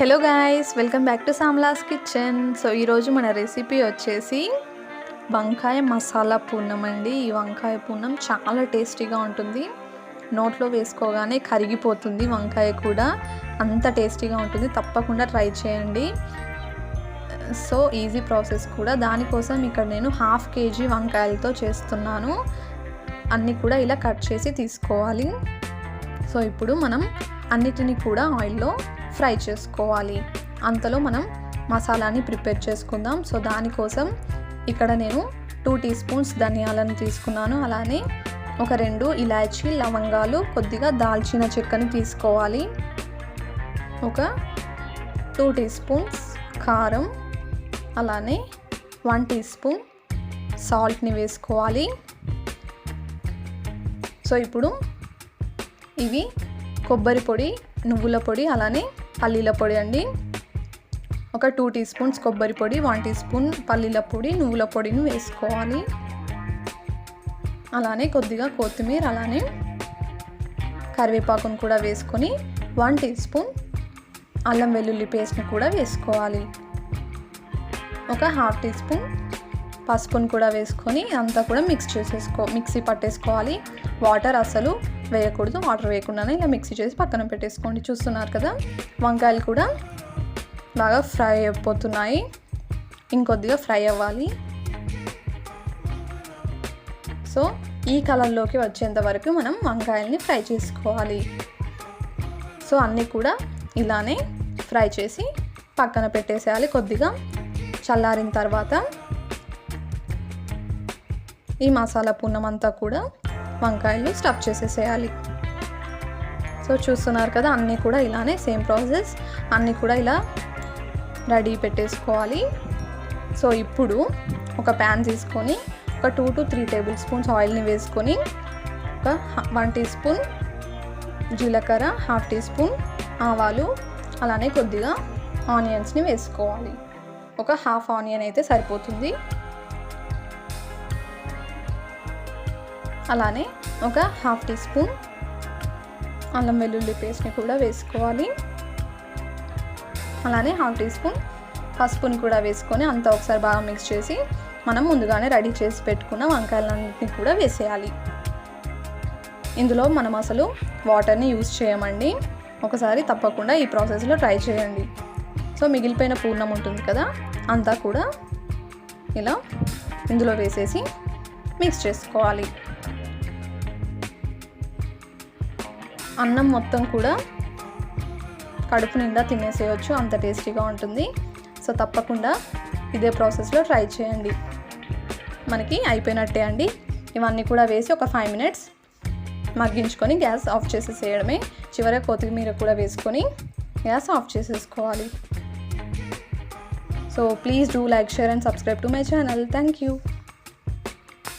Hello guys welcome back to Samlas kitchen so ఈరోజు మన recipe వచ్చేసి వంకాయ మసాలా పూర్ణం అండి. ఈ వంకాయ పూర్ణం చాలా టేస్టీగా ఉంటుంది. నోట్లో వేసుకోగానే కరిగిపోతుంది వంకాయ కూడా. అంత టేస్టీగా ఉంటుంది. తప్పకుండా ట్రై చేయండి. సో ఈజీ ప్రాసెస్ కూడా. దానికోసం ఇక్కడ నేను హాఫ్ కేజీ వంకాయలతో చేస్తున్నాను. అన్నీ కూడా ఇలా కట్ చేసి తీసుకోవాలి. సో ఇప్పుడు మనం అన్నిటినీ కూడా ఆయిల్లో ఫ్రై చేసుకోవాలి. అంతలో మనం మసాలాని ప్రిపేర్ చేసుకుందాం. సో దానికోసం ఇక్కడ నేను టూ టీ స్పూన్స్ ధనియాలను తీసుకున్నాను. అలానే ఒక రెండు ఇలాచీ లవంగాలు కొద్దిగా దాల్చిన చెక్కను తీసుకోవాలి. ఒక టూ టీ స్పూన్స్ కారం అలానే వన్ టీ స్పూన్ సాల్ట్ని వేసుకోవాలి. సో ఇప్పుడు ఇవి కొబ్బరి పొడి నువ్వుల పొడి అలానే పల్లీల పొడి అండి. ఒక టూ టీ స్పూన్స్ కొబ్బరి పొడి వన్ టీ స్పూన్ పల్లీల పొడి నువ్వుల పొడిని వేసుకోవాలి. అలానే కొద్దిగా కొత్తిమీర అలానే కరివేపాకును కూడా వేసుకొని వన్ టీ స్పూన్ అల్లం వెల్లుల్లి పేస్ట్ని కూడా వేసుకోవాలి. ఒక హాఫ్ టీ స్పూన్ పసుపును కూడా వేసుకొని అంతా కూడా మిక్స్ చేసేసుకో మిక్సీ పట్టేసుకోవాలి. వాటర్ అసలు వేయకూడదు వాటర్ వేయకుండానే ఇలా మిక్సీ చేసి పక్కన పెట్టేసుకోండి. చూస్తున్నారు కదా? వంకాయలు కూడా బాగా ఫ్రై అయిపోతున్నాయి. ఇంకొద్దిగా ఫ్రై అవ్వాలి. సో ఈ కలర్లోకి వచ్చేంత వరకు మనం వంకాయల్ని ఫ్రై చేసుకోవాలి. సో అన్నీ కూడా ఇలానే ఫ్రై చేసి పక్కన పెట్టేసేయాలి. కొద్దిగా చల్లారిన తర్వాత ఈ మసాలా పూర్ణం అంతా కూడా వంకాయలు స్టఫ్ చేసేసేయాలి. సో చూస్తున్నారు కదా అన్నీ కూడా ఇలానే సేమ్ ప్రాసెస్ అన్నీ కూడా ఇలా రెడీ పెట్టేసుకోవాలి. సో ఇప్పుడు ఒక ప్యాన్ తీసుకొని ఒక two to three tablespoons ఆయిల్ని వేసుకొని ఒక వన్ టీ స్పూన్ జీలకర్ర హాఫ్ టీ స్పూన్ ఆవాలు అలానే కొద్దిగా ఆనియన్స్ని వేసుకోవాలి. ఒక హాఫ్ ఆనియన్ అయితే సరిపోతుంది. అలానే ఒక హాఫ్ టీ స్పూన్ అల్లం వెల్లుల్లి పేస్ట్ని కూడా వేసుకోవాలి. అలానే హాఫ్ టీ స్పూన్ పసుపుని కూడా వేసుకొని అంతా ఒకసారి బాగా మిక్స్ చేసి మనం ముందుగానే రెడీ చేసి పెట్టుకున్న వంకాయలన్నింటినీ కూడా వేసేయాలి. ఇందులో మనం అసలు వాటర్ని యూజ్ చేయమండి. ఒకసారి తప్పకుండా ఈ ప్రాసెస్లో ట్రై చేయండి. సో మిగిలిపోయిన పూర్ణం ఉంటుంది కదా అంతా కూడా ఇలా ఇందులో వేసేసి మిక్స్ చేసుకోవాలి. అన్నం మొత్తం కూడా కడుపు నిండా తినేసేయచ్చు. అంత టేస్టీగా ఉంటుంది. సో తప్పకుండా ఇదే ప్రాసెస్లో ట్రై చేయండి. మనకి అయిపోయినట్టే అండి. ఇవన్నీ కూడా వేసి ఒక ఫైవ్ మినిట్స్ మగ్గించుకొని గ్యాస్ ఆఫ్ చేసేసేయడమే. చివర కొత్తిమీర కూడా వేసుకొని గ్యాస్ ఆఫ్ చేసేసుకోవాలి. So please do like share and subscribe to my channel. Thank you.